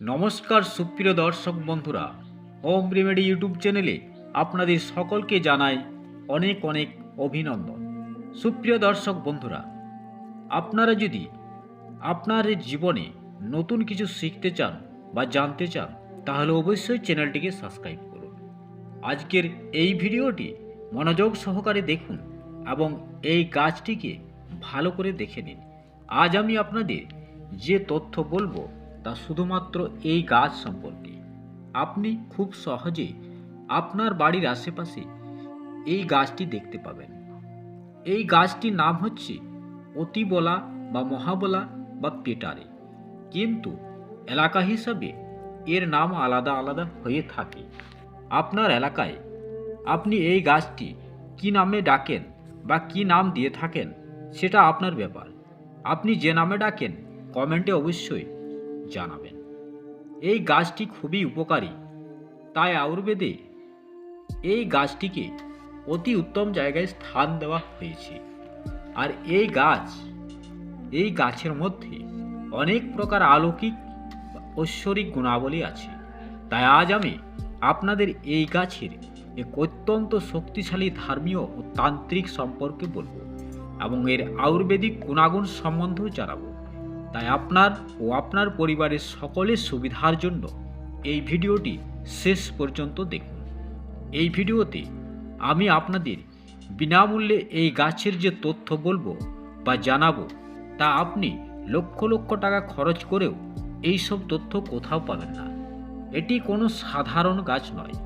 নমস্কার সুপ্রিয় দর্শক বন্ধুরা, হোম রেমেডি ইউটিউব চ্যানেলে আপনাদের সকলকে জানাই অনেক অনেক অভিনন্দন। সুপ্রিয় দর্শক বন্ধুরা, আপনারা যদি আপনার জীবনে নতুন কিছু শিখতে চান বা জানতে চান, তাহলে অবশ্যই চ্যানেলটিকে সাবস্ক্রাইব করুন। আজকের এই ভিডিওটি মনোযোগ সহকারে দেখুন এবং এই গাছটিকে ভালো করে দেখে নিন। আজ আমি আপনাদের যে তথ্য বলব তা শুধুমাত্র এই গাছ সম্পর্কে। আপনি খুব সহজে আপনার বাড়ির আশেপাশে এই গাছটি দেখতে পাবেন। এই গাছটির নাম হচ্ছে অতিবলা বা মহাবলা বা পেটারে। কিন্তু এলাকা হিসাবে এর নাম আলাদা আলাদা হয়ে থাকে। আপনার এলাকায় আপনি এই গাছটি কি নামে ডাকেন বা কি নাম দিয়ে থাকেন সেটা আপনার ব্যাপার। আপনি যে নামে ডাকেন, কমেন্টে অবশ্যই জানাবেন। এই গাছটি খুবই উপকারী। তাই আয়ুর্বেদে এই গাছটিকে অতি উত্তম জায়গায় স্থান দেওয়া হয়েছে। আর এই গাছ, এই গাছের মধ্যে অনেক প্রকার অলৌকিক বা ঐশ্বরিক গুণাবলী আছে। তাই আজ আমি আপনাদের এই গাছের এক অত্যন্ত শক্তিশালী ধর্মীয় ও তান্ত্রিক সম্পর্কে বলব এবং এর আয়ুর্বেদিক গুণাগুণ সম্বন্ধেও জানাব। তাই আপনার ও আপনার পরিবারের সকলের সুবিধার জন্য এই ভিডিওটি শেষ পর্যন্ত দেখুন। এই ভিডিওতে আমি আপনাদের বিনামূল্যে এই গাছের যে তথ্য বলব বা জানাব, তা আপনি লক্ষ লক্ষ টাকা খরচ করেও এই সব তথ্য কোথাও পাবেন না। এটি কোনো সাধারণ গাছ নয়।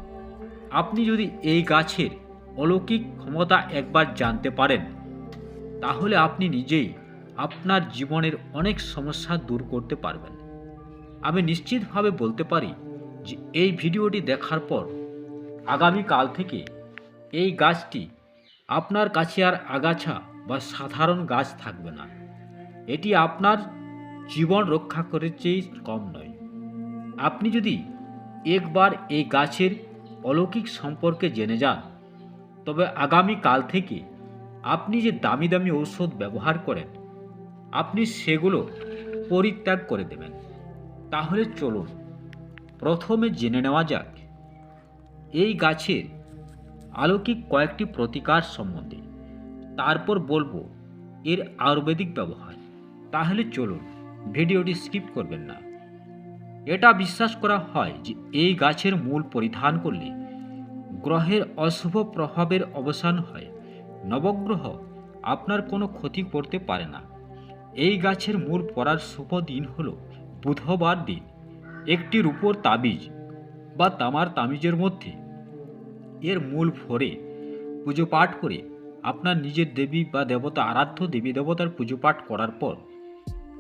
আপনি যদি এই গাছের অলৌকিক ক্ষমতা একবার জানতে পারেন, তাহলে আপনি নিজেই আপনার জীবনের অনেক সমস্যা দূর করতে পারবেন। আমি নিশ্চিতভাবে বলতে পারি যে এই ভিডিওটি দেখার পর আগামীকাল থেকে এই গাছটি আপনার কাছে আর আগাছা বা সাধারণ গাছ থাকবে না। এটি আপনার জীবন রক্ষা করে চেয়ে কম নয়। আপনি যদি একবার এই গাছের অলৌকিক সম্পর্কে জেনে যান, তবে আগামী কাল থেকে আপনি যে দামি দামি ঔষধ ব্যবহার করেন আপনি সেগুলো পরিত্যাগ করে দেবেন। তাহলে চলুন, প্রথমে জেনে নেওয়া যাক, এই গাছের অলৌকিক কয়েকটি প্রতিকার সম্বন্ধে। তারপর বলব, এর আয়ুর্বেদিক ব্যবহার। তাহলে চলুন, ভিডিওটি স্কিপ করবেন না। এটা বিশ্বাস করা হয় যে এই গাছের মূল পরিধান করলে গ্রহের অশুভ প্রভাবের অবসান হয়। নবগ্রহ আপনার কোনো ক্ষতি করতে পারে না। এই গাছের মূল পড়ার শুভ দিন হল বুধবার দিন। একটি রূপোর তাবিজ বা তামার তামিজের মধ্যে। এর মূল ভরে পুজো পাঠ করে আপনার নিজের দেবী বা দেবতা আরাধ্য দেবী দেবতার পুজো পাঠ করার পর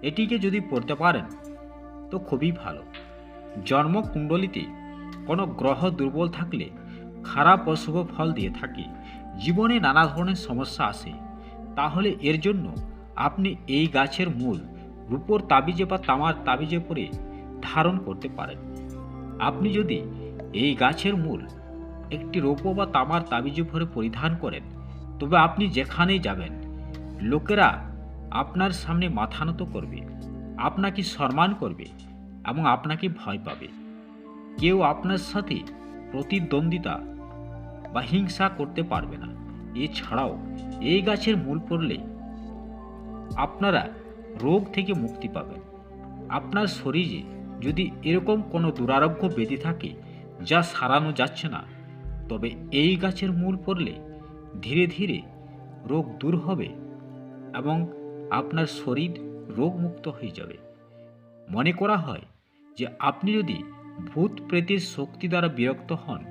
এটিকে যদি পড়তে পারেন, তো খুবই ভালো। জন্মকুণ্ডলিতে কোনো গ্রহ দুর্বল থাকলে খারাপ অশুভ ফল দিয়ে থাকে। জীবনে নানা ধরনের সমস্যা আসে। তাহলে এর জন্য আপনি এই গাছের মূল রূপোর তাবিজে বা তামার তাবিজে পরে ধারণ করতে পারেন। আপনি যদি এই গাছের মূল একটি রৌপো বা তামার তাবিজে ভরে পরিধান করেন, তবে আপনি যেখানেই যাবেন, লোকেরা আপনার সামনে মাথা নত করবে, আপনাকে সম্মান করবে এবং আপনাকে ভয় পাবে। কেউ আপনার সাথে প্রতিদ্বন্দ্বিতা বা হিংসা করতে পারবে না। এছাড়াও এই গাছের মূল পড়লে আপনারা রোগ থেকে মুক্তি পাবেন। আপনার শরীরে যদি এরকম কোনো দুরারোগ্য ব্যাধি থাকে যা সারানো যাচ্ছে না, তবে এই গাছের মূল পড়লে ধীরে ধীরে রোগ দূর হবে এবং আপনার শরীর রোগমুক্ত হয়ে যাবে। মনে করা হয় যে আপনি যদি ভূত প্রেতের শক্তি দ্বারা বিরক্ত হন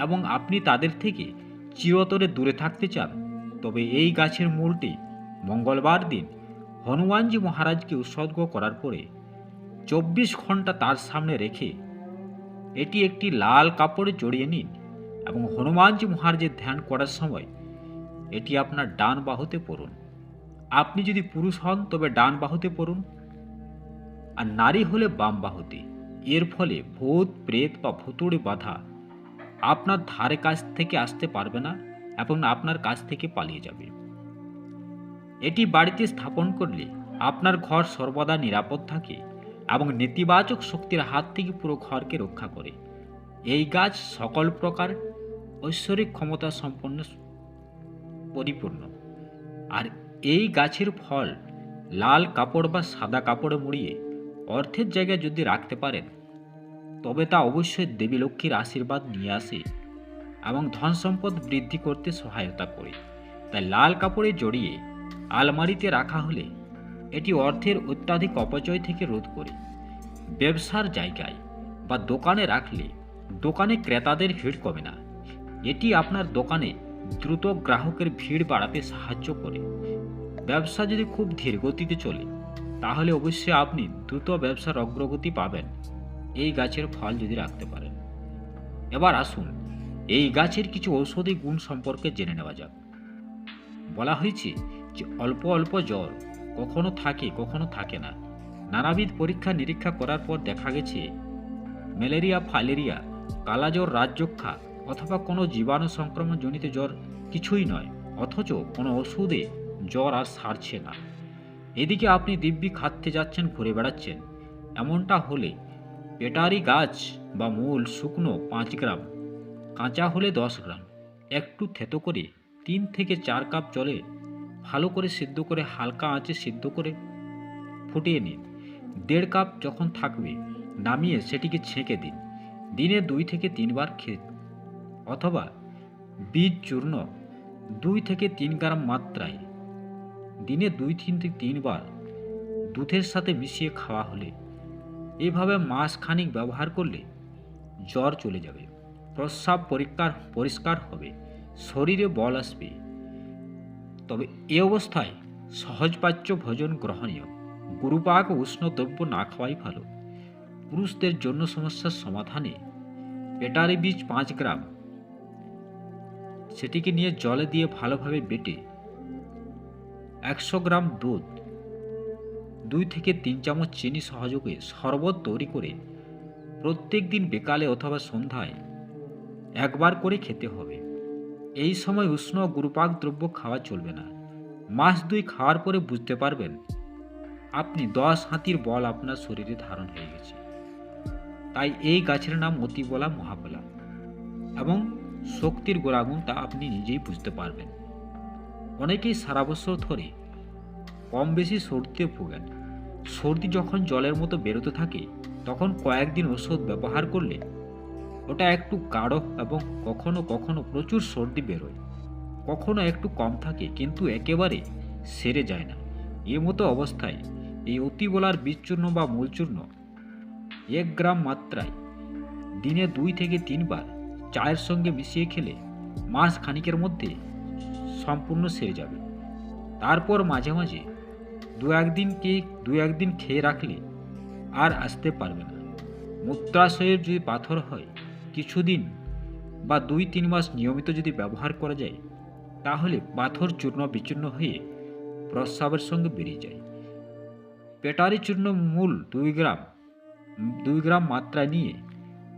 এবং আপনি তাদের থেকে চিরতরে দূরে থাকতে চান, তবে এই গাছের মূলটি মঙ্গলবার দিন হনুমানজি মহারাজকে উৎসর্গ করার পরে চব্বিশ ঘণ্টা তার সামনে রেখে এটি একটি লাল কাপড়ে জড়িয়ে নিন এবং হনুমানজি মহারাজের ধ্যান করার সময় এটি আপনার ডান বাহুতে পড়ুন। আপনি যদি পুরুষ হন, তবে ডান বাহুতে পড়ুন। আর নারী হলে বাম বাহুতে। এর ফলে ভূত, প্রেত বা ভুতুড়ে বাধা আপনার ধারে কাছ থেকে আসতে পারবে না এবং আপনার কাছ থেকে পালিয়ে যাবে। এটি বাড়িতে স্থাপন করলে আপনার ঘর সর্বদা নিরাপদ থাকে এবং নেতিবাচক শক্তির হাত থেকে পুরো ঘরকে রক্ষা করে। এই গাছ সকল প্রকার ঐশ্বরিক ক্ষমতা সম্পন্ন পরিপূর্ণ। আর এই গাছের ফল লাল কাপড় বা সাদা কাপড়ে মুড়িয়ে অর্থের জায়গায় যদি রাখতে পারেন, তবে তা অবশ্যই দেবী লক্ষ্মীর আশীর্বাদ নিয়ে আসে এবং ধন সম্পদ বৃদ্ধি করতে সহায়তা করে। তাই লাল কাপড়ে জড়িয়ে আলমারিতে রাখা হলে এটি অর্থের অত্যাধিক অপচয় থেকে রোধ করে। ব্যবসার জায়গায় বা দোকানে রাখলে দোকানে ক্রেতাদের ভিড় কমে না। এটি আপনার দোকানে দ্রুত গ্রাহকের ভিড় বাড়াতে সাহায্য করে। ব্যবসা যদি খুব ধীর গতিতে চলে, তাহলে অবশ্যই আপনি দ্রুত ব্যবসার অগ্রগতি পাবেন। এই গাছের ফল যদি রাখতে পারেন। এবার আসুন, এই গাছের কিছু ঔষধি গুণ সম্পর্কে জেনে নেওয়া যাক। বলা হয়েছে যে অল্প অল্প জ্বর কখনো থাকে কখনো থাকে না। নানাবিধ পরীক্ষা নিরীক্ষা করার পর দেখা গেছে, ম্যালেরিয়া, ফাইলেরিয়া, কালাজ্বর রাজযক্ষা অথবা কোনো জীবাণু সংক্রমণজনিত জ্বর কিছুই নয়, অথচ কোনো ওষুধে জ্বর আর সারছে না। এদিকে আপনি দিব্যি খাটতে যাচ্ছেন, ঘুরে বেড়াচ্ছেন। এমনটা হলে পেটারি গাছ বা মূল শুকনো পাঁচ গ্রাম, কাঁচা হলে দশ গ্রাম, একটু থেতো করে তিন থেকে চার কাপ জলে ভালো করে সিদ্ধ করে হালকা আঁচে সিদ্ধ করে ফুটিয়ে নিন। দেড় কাপ যখন থাকবে, নামিয়ে সেটিকে ছেঁকে দিন। দিনে দুই থেকে তিনবার খেয়ে অথবা বীজ চূর্ণ দুই থেকে তিন গ্রাম মাত্রায়। দিনে দুই তিন থেকে তিনবার দুধের সাথে মিশিয়ে খাওয়া হলে এভাবে মাস খানিক ব্যবহার করলে জ্বর চলে যাবে। প্রস্রাব পরিষ্কার পরিষ্কার হবে। শরীরে বল আসবে। তবে এ অবস্থায় সহজপাচ্য ভোজন গ্রহণীয়। গুরুপাক উষ্ণ দ্রব্য না খাওয়াই ভালো। পুরুষদের জন্য সমস্যার সমাধানে পেটারি বীজ পাঁচ গ্রাম। সেটিকে নিয়ে জলে দিয়ে ভালোভাবে বেটে একশো গ্রাম দুধ, দুই থেকে তিন চামচ চিনি সহযোগে শরবত তৈরি করে প্রত্যেক দিন বিকালে অথবা সন্ধ্যায় একবার করে খেতে হবে। এই সময় উষ্ণ গুরুপাক দ্রব্য খাওয়া চলবে না। মাস দুই খাওয়ার পরে বুঝতে পারবেন, আপনি দশ হাতির বল আপনার শরীরে ধারণ হয়ে গেছে। তাই এই গাছের নাম অতিবলা মহাবলা এবং শক্তির গোড়াগুণ তা আপনি নিজেই বুঝতে পারবেন। অনেকেই সারা বছর ধরে কম বেশি সর্দিতে ভোগেন। সর্দি যখন জলের মতো বেরোতে থাকে, তখন কয়েকদিন ওষুধ ব্যবহার করলে ওটা একটু গাঢ় এবং কখনো কখনো প্রচুর সর্দি বেরোয়। কখনো একটু কম থাকে, কিন্তু একেবারে সেরে যায় না। এ মতো অবস্থায় এই অতিবলার বীজচূর্ণ বা মূলচূর্ণ এক গ্রাম মাত্রায় দিনে দুই থেকে তিনবার চায়ের সঙ্গে মিশিয়ে খেলে মাস খানিকের মধ্যে সম্পূর্ণ সেরে যাবে। তারপর মাঝে মাঝে দু একদিন কে দু একদিন খেয়ে রাখলে আর আসতে পারবে না। মূত্রাশয়ের যদি পাথর হয় কিছুদিন বা দুই তিন মাস নিয়মিত যদি ব্যবহার করা যায়, তাহলে পাথর চূর্ণ বিচূর্ণ হয়ে প্রস্রাবের সঙ্গে বেরিয়ে যায়। পেটারি চূর্ণ মূল দুই গ্রাম দুই গ্রাম মাত্রায় নিয়ে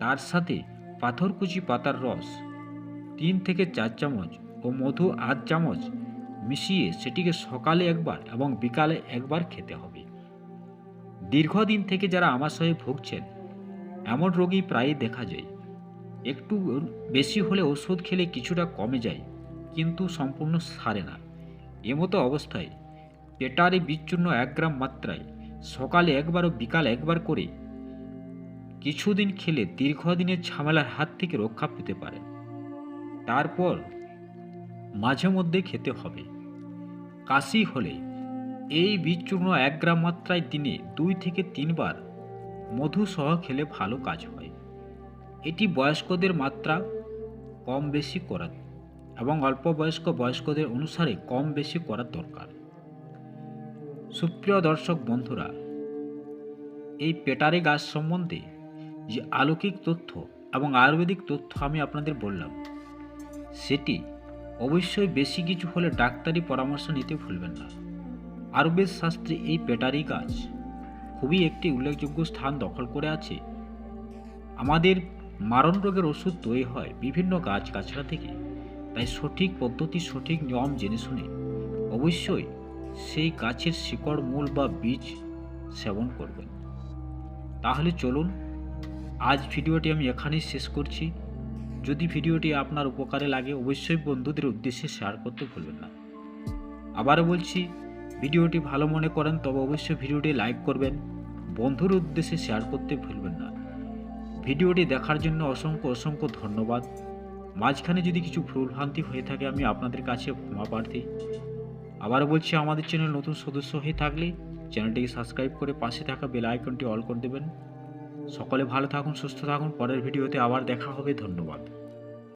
তার সাথে পাথরকুচি পাতার রস, তিন থেকে চার চামচ ও মধু আধ চামচ মিশিয়ে সেটিকে সকালে একবার এবং বিকালে একবার খেতে হবে। দীর্ঘদিন থেকে যারা আমাশয়ে ভুগছেন, এমন রোগী প্রায়ই দেখা যায়। একটু বেশি হলে ওষুধ খেলে কিছুটা কমে যায়, কিন্তু সম্পূর্ণ সারে না। এমতো অবস্থায় পেটারে বিচ্ছূর্ণ এক গ্রাম মাত্রায় সকালে একবার ও বিকাল একবার করে কিছুদিন খেলে দীর্ঘদিনের ঝামেলার হাত থেকে রক্ষা পেতে পারেন তারপর মাঝে মধ্যে খেতে হবে। কাশি হলে এই বীজচূর্ণ এক গ্রাম মাত্রায় দিনে দুই থেকে তিনবার মধু সহ খেলে ভালো কাজ হয়। এটি বয়স্কদের মাত্রা কম বেশি করা এবং অল্প বয়স্ক বয়স্কদের অনুসারে কম বেশি করার দরকার। সুপ্রিয় দর্শক বন্ধুরা, এই পেটারি গাছ সম্বন্ধে যে আলৌকিক তথ্য এবং আয়ুর্বেদিক তথ্য আমি আপনাদের বললাম, সেটি অবশ্যই বেশি কিছু হলে ডাক্তারি পরামর্শ নিতে ভুলবেন না। আয়ুর্বেদ শাস্ত্রে এই পেটারি গাছ খুবই একটি উল্লেখযোগ্য স্থান দখল করে আছে। আমাদের মারণ রোগের ওষুধ তৈরি হয় বিভিন্ন গাছ গাছড়া থেকে। তাই সঠিক পদ্ধতি, সঠিক নিয়ম জেনে শুনে অবশ্যই সেই গাছের শিকড়, মূল বা বীজ সেবন করবেন। তাহলে চলুন, আজ ভিডিওটি আমি এখানেই শেষ করছি। যদি ভিডিওটি আপনার উপকারে লাগে, অবশ্যই বন্ধুদের উদ্দেশ্যে শেয়ার করতে ভুলবেন না। আবারও বলছি, ভিডিওটি ভালো মনে করেন, তবে অবশ্যই ভিডিওটি লাইক করবেন। বন্ধুর উদ্দেশ্যে শেয়ার করতে ভুলবেন না। ভিডিওটি দেখার জন্য অসংখ্য অসংখ্য ধন্যবাদ। মাঝখানে যদি কিছু ভুলভ্রান্তি হয়ে থাকে, আমি আপনাদের কাছে ক্ষমা প্রার্থী। আবার বলছি, আমাদের চ্যানেল নতুন সদস্য হয়ে থাকলে চ্যানেলটিকে সাবস্ক্রাইব করে পাশে থাকা বেল আইকনটি অল করে দেবেন। সকলে ভালো থাকুন, সুস্থ থাকুন। পরের ভিডিওতে আবার দেখা হবে। ধন্যবাদ।